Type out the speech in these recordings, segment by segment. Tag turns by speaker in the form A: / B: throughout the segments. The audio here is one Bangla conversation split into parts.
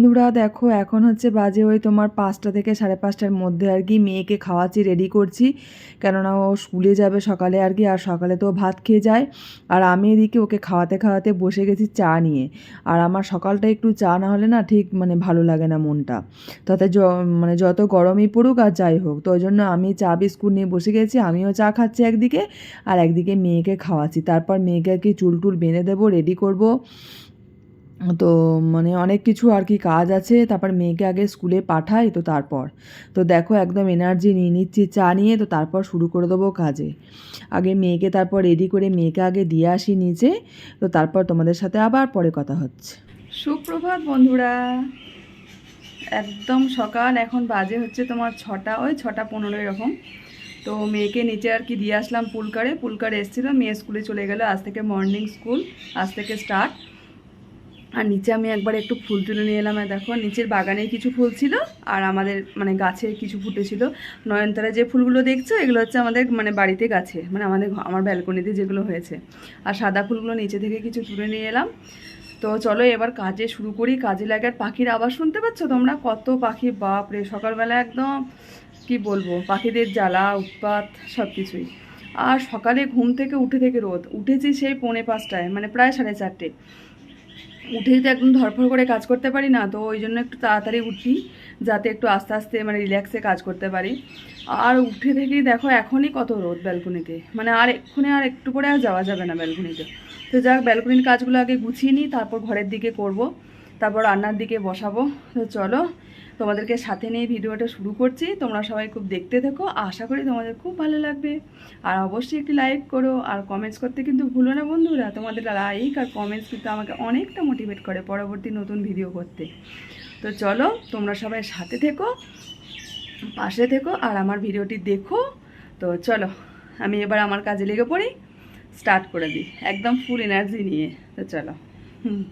A: বন্ধুরা, দেখো, এখন হচ্ছে বাজে ওই তোমার পাঁচটা থেকে সাড়ে পাঁচটার মধ্যে আর কি মেয়েকে খাওয়াচ্ছি রেডি করছি। কেননা ও স্কুলে যাবে সকালে আর কি, আর সকালে তো ভাত খেয়ে যায়। আর আমি এদিকে ওকে খাওয়াতে খাওয়াতে বসে গেছি চা নিয়ে। আর আমার সকালটা একটু চা না হলে না ঠিক মানে ভালো লাগে না মনটা। তাতে মানে যত গরমই পড়ুক আর যাই হোক, তো ওই জন্য আমি চা, বিস্কুট নিয়ে বসে গেছি, আমিও চা খাচ্ছি একদিকে, আর একদিকে মেয়েকে খাওয়াচ্ছি। তারপর মেয়েকে আর কি চুল টুল বেঁধে দেবো রেডি করব। তো মানে অনেক কিছু আর কি কাজ আছে। তারপর মেয়েকে আগে স্কুলে পাঠাই তো তারপর। তো দেখো একদম এনার্জি নিয়ে নিচ্ছি, চা নিয়ে তো তারপর শুরু করে দেবো কাজে। আগে মেয়েকে তারপর রেডি করে মেয়েকে আগে দিয়ে আসি নিচে। তো তারপর তোমাদের সাথে আবার পরে কথা হচ্ছে। সুপ্রভাত বন্ধুরা। একদম সকাল, এখন বাজে হচ্ছে তোমার ছটা, ওই ছটা পনেরো এরকম। তো মেয়েকে নিচে আর কি দিয়ে আসলাম পুলকারে। পুলকারে এসেছিল, মেয়ে স্কুলে চলে গেলো। আজ থেকে মর্নিং স্কুল আজ থেকে স্টার্ট আর নিচে আমি একবার একটু ফুল তুলে নিয়ে এলাম। দেখো, নিচের বাগানে কিছু ফুল ছিল আর আমাদের মানে গাছে কিছু ফুটেছিল নয়নতারা যে ফুলগুলো দেখছ, এগুলো হচ্ছে আমাদের মানে বাড়িতে গাছে মানে আমাদের আমার ব্যালকনিতে যেগুলো হয়েছে। আর সাদা ফুলগুলো নিচে থেকে কিছু তুলে নিয়ে এলাম। তো চলো এবার কাজে শুরু করি। কাজে লাগে আর পাখির আওয়াজ শুনতে পাচ্ছ তোমরা? কত পাখি, বাপ রে, সকালবেলা একদম কি বলব? পাখিদের জ্বালা, উৎপাত সব কিছুই আর সকালে ঘুম থেকে উঠে থেকে রোদ। উঠেছি সেই পৌনে পাঁচটায় মানে প্রায় সাড়ে চারটে। উঠেই তো একদম ধরফর করে কাজ করতে পারি না, তো ওই জন্য একটু তাড়াতাড়ি উঠি, যাতে একটু আস্তে আস্তে মানে রিল্যাক্সে কাজ করতে পারি। আর উঠে থেকেই দেখো এখনই কত রোদ ব্যালকনিতে মানে আর এক্ষুনি আর একটু করে আর যাওয়া যাবে না ব্যালকনিতে তো যাক ব্যালকনির কাজগুলো আগে গুছিয়ে নিই, তারপর ঘরের দিকে করব, তারপর রান্নার দিকে বসাবো। তো চলো তোমাদেরকে সাথে নিয়ে ভিডিওটা শুরু করছি। তোমরা সবাই খুব দেখতে থেকো। আশা করি তোমাদের খুব ভালো লাগবে। আর অবশ্যই একটি লাইক করো আর কমেন্টস করতে কিন্তু ভুলো না বন্ধুরা। তোমাদের লাইক আর কমেন্টস কিন্তু আমাকে অনেকটা মোটিভেট করে পরবর্তী নতুন ভিডিও করতে। তো চলো, তোমরা সবাই সাথে থেকো, পাশে থেকো আর আমার ভিডিওটি দেখো। তো চলো, আমি এবার আমার কাজে লেগে পড়ি। স্টার্ট করে দিই। একদম ফুল এনার্জি নিয়ে। তো চলো, হুম।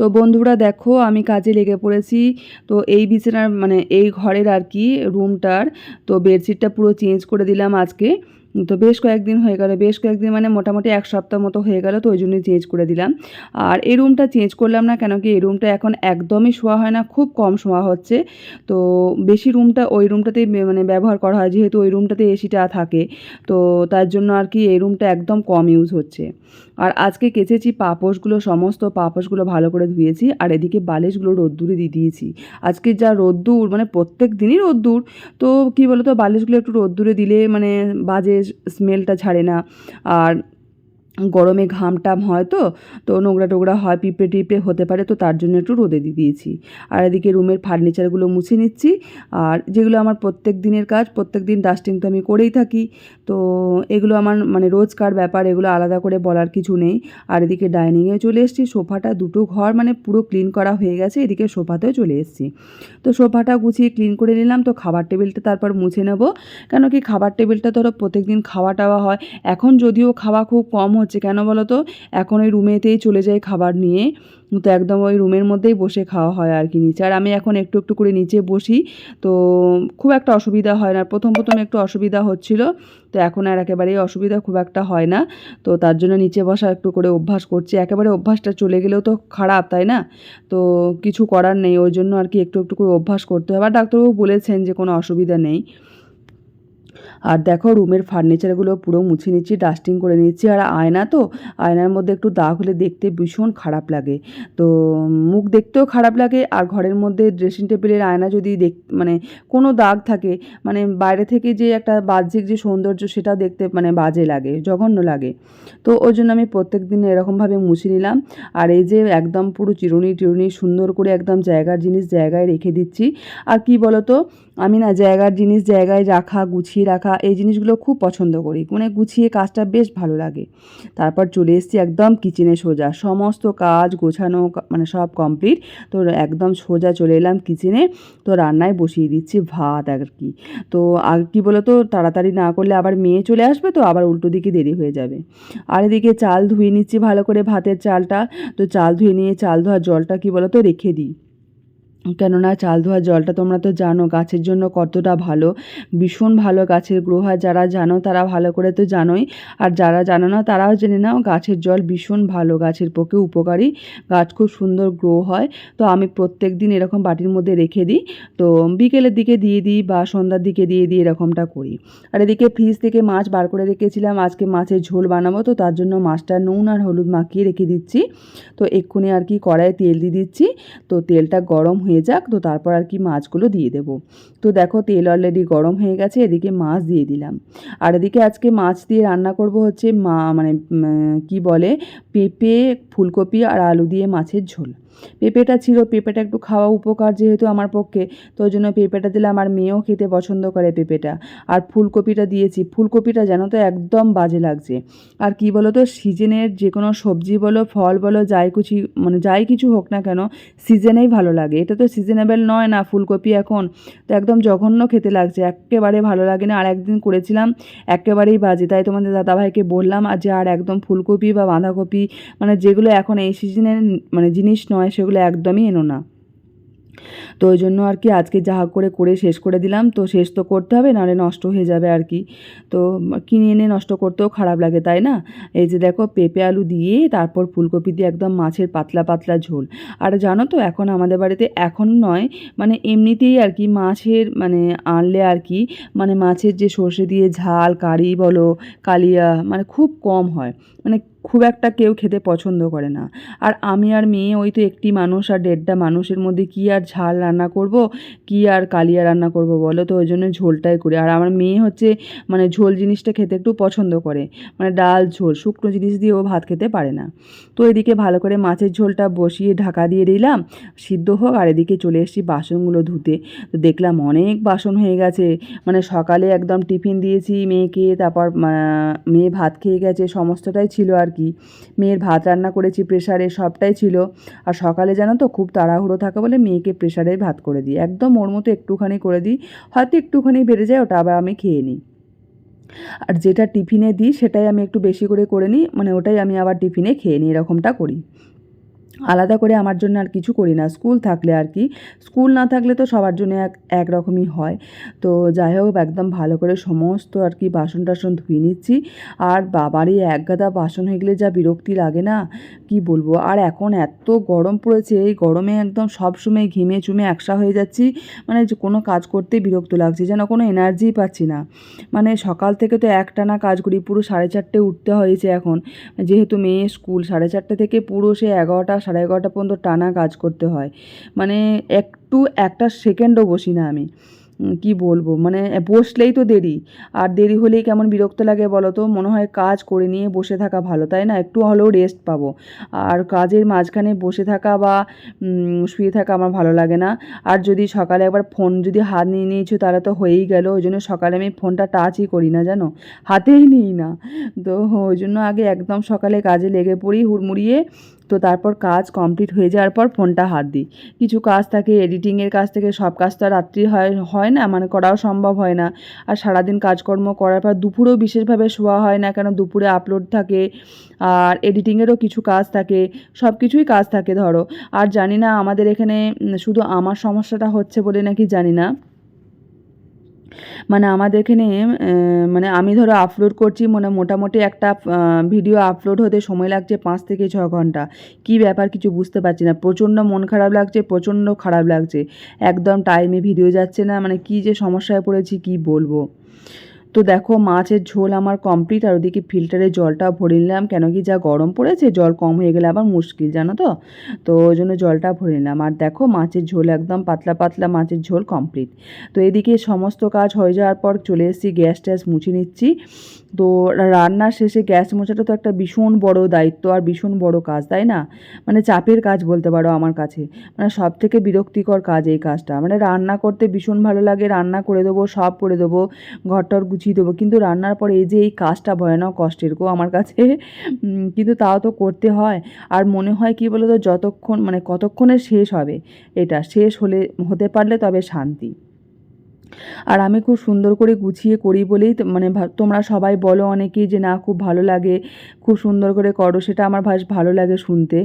A: তো বন্ধুরা দেখো, আমি কাজে লেগে পড়েছি। তো এই বিছানার মানে এই ঘরের আর কি রুমটার তো বেডশিটটা পুরো চেঞ্জ করে দিলাম আজকে। তো বেশ কয়েকদিন হয়ে গেল, বেশ কয়েকদিন মানে মোটামুটি এক সপ্তাহ মতো হয়ে গেল তো ওই জন্যই চেঞ্জ করে দিলাম। আর এই রুমটা চেঞ্জ করলাম না কেন কি এই রুমটা এখন একদমই শোয়া হয় না, খুব কম শোয়া হচ্ছে। তো বেশি রুমটা ওই রুমটাতেই মানে ব্যবহার করা হয়, যেহেতু ওই রুমটাতে এসিটা থাকে। তো তার জন্য আর কি এই রুমটা একদম কম ইউজ হচ্ছে। আর আজকে কেচেছি পাপোশগুলো, সমস্ত পাপোশগুলো ভালো করে ধুয়েছি, আর এদিকে বালিশগুলো রোদ্দুরে দিয়ে দিয়েছি। আজকে যা রোদ্দুর মানে প্রত্যেক দিনই রোদ্দুর। তো কী বলো তো বালিশগুলো একটু রোদ্দুরে দিলে মানে বাজে স্মেলটা ছাড়ে না। আর গরমে ঘাম টাম হয় তো তো নোংরা টোংরা হয় পিঁপড়ে টিপড়ে হতে পারে, তো তার জন্য একটু রোদে দিয়ে দিয়েছি। আর এদিকে রুমের ফার্নিচারগুলো মুছে নিচ্ছি। আর যেগুলো আমার প্রত্যেক দিনের কাজ, প্রত্যেক দিন ডাস্টিং তো আমি করেই থাকি, তো এগুলো আমার মানে রোজকার ব্যাপার, এগুলো আলাদা করে বলার কিছু নেই। আর এদিকে ডাইনিংয়ে চলে এসেছি, সোফাটা দুটো ঘর মানে পুরো ক্লিন করা হয়ে গেছে, এদিকে সোফাতেও চলে এসেছি। তো সোফাটা গুছিয়ে ক্লিন করে নিলাম, তো খাবার টেবিলটা তারপর মুছে নেব। কেন কি খাবার টেবিলটা ধরো প্রত্যেকদিন খাওয়া টাওয়া হয়, এখন যদিও খাওয়া খুব কম হচ্ছে। কেন বলো তো এখন ওই রুমেতেই চলে যায় খাবার নিয়ে। তো একদম ওই রুমের মধ্যেই বসে খাওয়া হয় আর কি নিচে। আর আমি এখন একটু একটু করে নিচে বসি। তো খুব একটা অসুবিধা হয় না। প্রথম প্রথম একটু অসুবিধা হচ্ছিল। তো এখন আর একেবারেই অসুবিধা খুব একটা হয় না। তো তার জন্য নিচে বসা একটু করে অভ্যাস করছি। একেবারে অভ্যাসটা চলে গেলেও তো খারাপ, তাই না? তো কিছু করার নেই। ওই জন্য আর কি একটু একটু করে অভ্যাস করতে হবে আর ডাক্তারবাবু বলেছেন যে কোনো অসুবিধা নেই। আর দেখো রুমের ফার্নিচারগুলো পুরো মুছে নিচ্ছি ডাস্টিং করে নিচ্ছি। আর আয়না তো, আয়নার মধ্যে একটু দাগ হলে দেখতে ভীষণ খারাপ লাগে। তো মুখ দেখতেও খারাপ লাগে, আর ঘরের মধ্যে ড্রেসিং টেবিলের আয়না যদি দেখ মানে কোনো দাগ থাকে মানে বাইরে থেকে যে একটা বাহ্যিক যে সৌন্দর্য সেটা দেখতে মানে বাজে লাগে, জঘন্য লাগে। তো ওই জন্য আমি প্রত্যেক দিন এরকমভাবে মুছে নিলাম। আর এই যে একদম পুরো চিরুনি টিরুনি সুন্দর করে একদম জায়গার জিনিস জায়গায় রেখে দিচ্ছি। আর কি বলতো? আমি না জায়গার জিনিস জায়গায় রাখা, গুছিয়ে রাখা এই জিনিসগুলো খুব পছন্দ করি। মানে গুছিয়ে কাজটা বেশ ভালো লাগে। তারপর চলে এসেছি একদম কিচেনে সোজা। সমস্ত কাজ গোছানো মানে সব কমপ্লিট তো একদম সোজা চলে এলাম কিচেনে তো রান্নায় বসিয়ে দিচ্ছি ভাত আর কি। তো আর কি বলো তো তাড়াতাড়ি না করলে আবার মেয়ে চলে আসবে তো আবার উল্টো দিকে দেরি হয়ে যাবে। আর এদিকে চাল ধুয়ে নিচ্ছি ভালো করে ভাতের চালটা। তো চাল ধুয়ে নিয়ে চাল ধোয়ার জলটা কি বলো তো রেখে দিই। কেননা চাল ধোয়ার জলটা তোমরা তো জানো, গাছের জন্য কতটা ভালো। ভীষণ ভালো গাছের গ্রো হয় যারা জানো তারা ভালো করে তো জানোই। আর যারা জানো না তারাও জেনে নাও, গাছের জল ভীষণ ভালো, গাছের পক্ষে উপকারী। গাছ খুব সুন্দর গ্রো হয়। তো আমি প্রত্যেক দিন এরকম বাটির মধ্যে রেখে দিই। তো বিকেলের দিকে দিয়ে দিই বা সন্ধ্যার দিকে দিয়ে দিই এরকমটা করি। আর এদিকে ফ্রিজ থেকে মাছ বার করে রেখেছিলাম, আজকে মাছের ঝোল বানাবো, তো তার জন্য মাছটা নুন আর হলুদ মাখিয়ে রেখে দিচ্ছি। তো এক্ষুনি আর কি কড়াইয়ে তেল দিয়ে দিচ্ছি। তো তেলটা গরম হয়ে যাক, তো তারপর আর কি মাছগুলো দিয়ে দেব। তো দেখো তেল অলরেডি গরম হয়ে গেছে, এদিকে মাছ দিয়ে দিলাম। আর এদিকে আজকে মাছ দিয়ে রান্না করব হচ্ছে মা মানে কি বলে, পেঁপে, ফুলকপি আর আলু দিয়ে মাছের ঝোল। পেঁপেটা ছিল, পেঁপেটা একটু খাওয়া উপকার যেহেতু আমার পক্ষে, তো ওই জন্য পেঁপেটা দিলাম আর মেয়েও খেতে পছন্দ করে পেঁপেটা। আর ফুলকপিটা দিয়েছি, ফুলকপিটা যেন তো একদম বাজে লাগছে। আর কি বলো তো, সিজনের যে কোনো সবজি বলো, ফল বলো, যাই কিছু মানে যাই কিছু হোক না কেন, সিজনেই ভালো লাগে। এটা তো সিজনেবেল নয় না ফুলকপি এখন। তো একদম জঘন্য খেতে লাগছে, একেবারে ভালো লাগে না। আর একদিন করেছিলাম, একেবারেই বাজে। তাই তোমাদের দাদাভাইকে বললাম আর যে আর একদম ফুলকপি বা বাঁধাকপি মানে যেগুলো এখন এই সিজনের মানে জিনিস নয় সেগুলো একদমই এনো না। তো ওই জন্য আর কি আজকে যা হোক করে করে শেষ করে দিলাম। তো শেষ তো করতে হবে, নাহলে নষ্ট হয়ে যাবে আর কি। তো কিনে এনে নষ্ট করতেও খারাপ লাগে, তাই না? এই যে দেখো, পেঁপে, আলু দিয়ে তারপর ফুলকপি দিয়ে একদম মাছের পাতলা পাতলা ঝোল। আর জানো তো, এখন আমাদের বাড়িতে এখন নয় মানে এমনিতেই আর কি মাছের মানে আনলে আর কি মানে মাছের যে সর্ষে দিয়ে ঝাল, কারি বলো, কালিয়া মানে খুব কম হয়। মানে খুব একটা কেউ খেতে পছন্দ করে না। আর আমি আর মেয়ে, ওই তো একটি মানুষ আর দেড়টা মানুষের মধ্যে কি আর ঝাল রান্না করব, কি আর কালিয়া রান্না করব বলো তো? ওই জন্য ঝোলটাই করি। আর আমার মেয়ে হচ্ছে মানে ঝোল জিনিসটা খেতে একটু পছন্দ করে। মানে ডাল ঝোল, শুকনো জিনিস দিয়ে ও ভাত খেতে পারে না। তো এদিকে ভালো করে মাছের ঝোলটা বসিয়ে ঢাকা দিয়ে দিলাম, সিদ্ধ হোক আর এদিকে চলে এসেছি বাসনগুলো ধুতে। তো দেখলাম অনেক বাসন হয়ে গেছে। মানে সকালে একদম টিফিন দিয়েছি মেয়েকে, তারপর মেয়ে ভাত খেয়ে গেছে, সমস্তটাই ছিল আর কি। মেয়ের ভাত রান্না করেছি প্রেশারে সবটাই ছিল। আর সকালে জানো তো খুব তাড়াহুড়ো থাকা বলে মেয়েকে প্রেশারে ভাত করে দিই। একদম ওর মতো একটুখানি করে দিই, হয়তো একটুখানি বেড়ে যায়, ওটা আবার আমি খেয়ে নিই। আর যেটা টিফিনে দিই, সেটাই আমি একটু বেশি করে করে নিই মানে ওটাই আমি আবার টিফিনে খেয়ে নিই, এরকমটা করি। আলাদা করে আমার জন্য আর কিছু করি না। স্কুল থাকলে আর কি, স্কুল না থাকলে তো সবার জন্য এক একরকমই হয়। তো যাই হোক, একদম ভালো করে সমস্ত আর কি বাসন টাসন ধুয়ে নিচ্ছি। আর বাবারই এক গাদা বাসন হয়ে গেলে যা বিরক্তি লাগে না, কি বলব? আর এখন এত গরম পড়েছে, এই গরমে একদম সবসময় ঘিমে চুমে একসা হয়ে যাচ্ছি। মানে কোনো কাজ করতে বিরক্ত লাগছে, যেন কোনো এনার্জিই পাচ্ছি না। মানে সকাল থেকে তো একটানা কাজ করি, পুরো সাড়ে চারটে উঠতে হয়েছে এখন। যেহেতু মেয়ে স্কুল, সাড়ে চারটে থেকে পুরো সে এগারোটা সাড়ে এগারোটা পর্যন্ত টানা কাজ করতে হয়। মানে একটু একটা সেকেন্ডও বসি না আমি। কি বলব? মানে বসলেই তো দেরি। আর দেরি হলেই কেমন বিরক্ত লাগে বলো তো? মনে হয় কাজ করে নিয়ে বসে থাকা ভালো, তাই না? একটু হলেও রেস্ট পাবো। আর কাজের মাঝখানে বসে থাকা বা শুয়ে থাকা আমার ভালো লাগে না। আর যদি সকালে একবার ফোন যদি হাত নিয়ে নিয়েছো, তাহলে তো হয়েই গেল। ওই জন্য সকালে আমি ফোনটা টাচই করি না, জানো? হাতেই নিই না। তো ওই জন্য আগে একদম সকালে কাজে লেগে পড়ি, হুড়মুড়িয়ে তো তারপর কাজ কমপ্লিট হয়ে যাওয়ার পর ফোনটা হাত দিই। কিছু কাজ থাকে এডিটিংয়ের কাজ থেকে, সব কাজ তো আর রাত্রি হয় হয় না মানে করাও সম্ভব হয় না। আর সারাদিন কাজকর্ম করার পর দুপুরেও বিশেষভাবে শোয়া হয় না, কেন দুপুরে আপলোড থাকে, আর এডিটিংয়েরও কিছু কাজ থাকে, সব কিছুই কাজ থাকে, ধরো। আর জানি না আমাদের এখানে শুধু আমার সমস্যাটা হচ্ছে বলে নাকি জানি না। মানে আমাদের এখানে মানে আমি ধরো আপলোড করছি মানে মোটামুটি একটা ভিডিও আপলোড হতে সময় লাগছে পাঁচ থেকে ছ ঘণ্টা। কি ব্যাপার কিছু বুঝতে পারছি না। প্রচণ্ড মন খারাপ লাগছে, প্রচণ্ড খারাপ লাগছে। একদম টাইমে ভিডিও যাচ্ছে না মানে কি যে সমস্যায় পড়েছি কি বলব? তো দেখো, মাছের ঝোল আমার কমপ্লিট আর ওদিকে ফিল্টারে জলটা ভরে নিলাম। কেন কি যা গরম পড়েছে, জল কম হয়ে গেলে আবার মুশকিল, জানো তো? তো ওই জন্য জলটা ভরে নিলাম। আর দেখো, মাছের ঝোল একদম পাতলা পাতলা মাছের ঝোল কমপ্লিট তো এদিকে সমস্ত কাজ হয়ে যাওয়ার পর চলে এসেছি, গ্যাস ট্যাস মুছে নিচ্ছি। তো রান্নার শেষে গ্যাস মোছাটা তো একটা ভীষণ বড় দায়িত্ব, আর ভীষণ বড় কাজ, তাই না? মানে চাপের কাজ বলতে পারো আমার কাছে। মানে সব থেকে বিরক্তিকর কাজ এই কাজটা। মানে রান্না করতে ভীষণ ভালো লাগে, রান্না করে দেবো, সব করে দেবো, ঘরটর গুছিয়ে দেবো। কিন্তু রান্নার পরে এই যে এই কাজটা ভয়ানক কষ্টের গো আমার কাছে। কিন্তু তাও তো করতে হয়। আর মনে হয় কি বলো তো যতক্ষণ মানে কতক্ষণে শেষ হবে? এটা শেষ হলে, হতে পারলে তবে শান্তি।
B: আর আমি খুব সুন্দর করে গুছিয়ে করি বলেই মানে তোমরা সবাই বলো অনেকেই যে না, খুব ভালো লাগে, খুব সুন্দর করে করো, সেটা আমার ভাস ভালো লাগে শুনতে।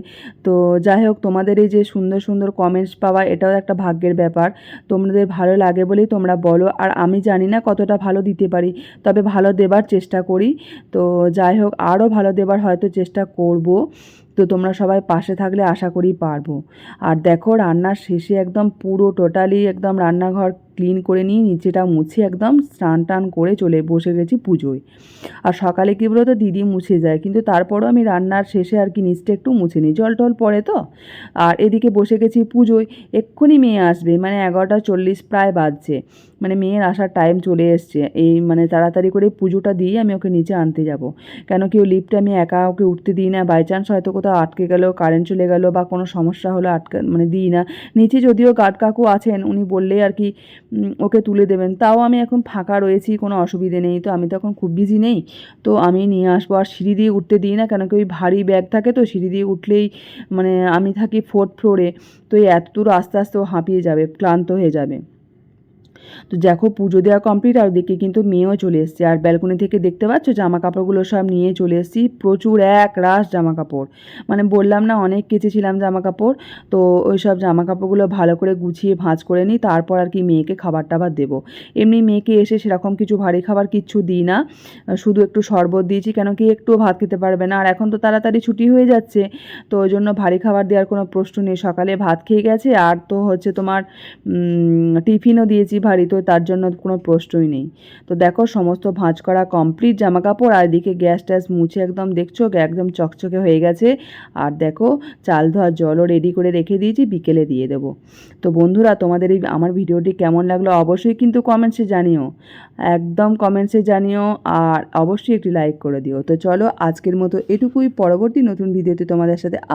B: তো যাই হোক, তোমাদের এই যে সুন্দর সুন্দর কমেন্টস পাওয়া, এটাও একটা ভাগ্যের ব্যাপার। তোমাদের ভালো লাগে বলেই তোমরা বলো, আর আমি জানি না কতটা ভালো দিতে পারি, তবে ভালো দেবার চেষ্টা করি। তো যাই হোক, আরও ভালো দেবার হয়তো চেষ্টা করব। তো তোমরা সবাই পাশে থাকলে আশা করি পারব। আর দেখো রান্নার শেষে একদম পুরো টোটালি একদম রান্নাঘর ক্লিন করে নিয়ে নিচেটা মুছে একদম স্নান টান করে চলে বসে গেছি পুজোয়। আর সকালে কী বলতো, দিদি মুছে যায়, কিন্তু তারপরও আমি রান্নার শেষে আর কি নিচটা একটু মুছে নিই, জল টল পড়ে তো। আর এদিকে বসে গেছি পুজোয়, এক্ষুনি মেয়ে আসবে মানে এগারোটা চল্লিশ প্রায় বাজছে। মানে মেয়ের আসার টাইম চলে এসছে, এই মানে তাড়াতাড়ি করে পুজোটা দিয়ে আমি ওকে নিচে আনতে যাব। কেন কি ও লিফটে আমি একা ওকে উঠতে দিই না বাই চান্স হয়তো কোথাও আটকে গেল কারেন্ট চলে গেল বা কোনো সমস্যা হলো আটকা মানে দিই না। নিচে যদিও গার্ড কাকু আছেন, উনি বললেই আর কি ওকে তুলে দেবেন। তাও আমি এখন ফাঁকা রয়েছি, কোনো অসুবিধে নেই। তো আমি তো এখন খুব বিজি নেই। তো আমি নিয়ে আসব, আর সিঁড়ি দিয়ে উঠতে দিই না, কেন কি ওই ভারী ব্যাগ থাকে তো, সিঁড়ি দিয়ে উঠলেই মানে আমি থাকি ফোর্থ ফ্লোরে তো এই এত দূর আস্তে আস্তে ও হাঁপিয়ে যাবে, ক্লান্ত হয়ে যাবে। তো দেখো পুজো দেওয়া কমপ্লিট আর ওদিকে কিন্তু মেয়েও চলে এসছে। আর ব্যালকনি থেকে দেখতে পাচ্ছ জামা কাপড়গুলো সব নিয়ে চলে এসেছি। প্রচুর এক রাশ জামা কাপড় মানে বললাম না, অনেক কেচেছিলাম জামা কাপড় তো ওই সব জামা কাপড়গুলো ভালো করে গুছিয়ে ভাঁজ করে নিই, তারপর আর কি মেয়েকে খাবার টাবার দেবো। এমনি মেয়েকে এসে সেরকম কিছু ভারী খাবার কিচ্ছু দিই না। শুধু একটু শরবত দিয়েছি, কেন কি একটুও ভাত খেতে পারবে না। আর এখন তো তাড়াতাড়ি ছুটি হয়ে যাচ্ছে, তো ওই জন্য ভারী খাবার দেওয়ার কোনো প্রশ্ন নেই। সকালে ভাত খেয়ে গেছে, আর তো হচ্ছে তোমার টিফিনও দিয়েছি ভারী তো তার জন্য কোনো প্রশ্নই নেই। তো দেখো, সমস্ত ভাঁজ করা কমপ্লিট জামা কাপড় আর এদিকে গ্যাস ট্যাস মুছে একদম দেখছ, একদম চকচকে হয়ে গেছে। আর দেখো, চাল ধোয়ার জলও রেডি করে রেখে দিয়েছি, বিকেলে দিয়ে দেবো। তো বন্ধুরা, তোমাদের এই আমার ভিডিওটি কেমন লাগল অবশ্যই কিন্তু কমেন্টসে জানিও। একদম কমেন্টসে জানিও, আর অবশ্যই একটি লাইক করে দিও। তো চলো, আজকের মতো এটুকুই। পরবর্তী নতুন ভিডিওতে তোমাদের সাথে আবার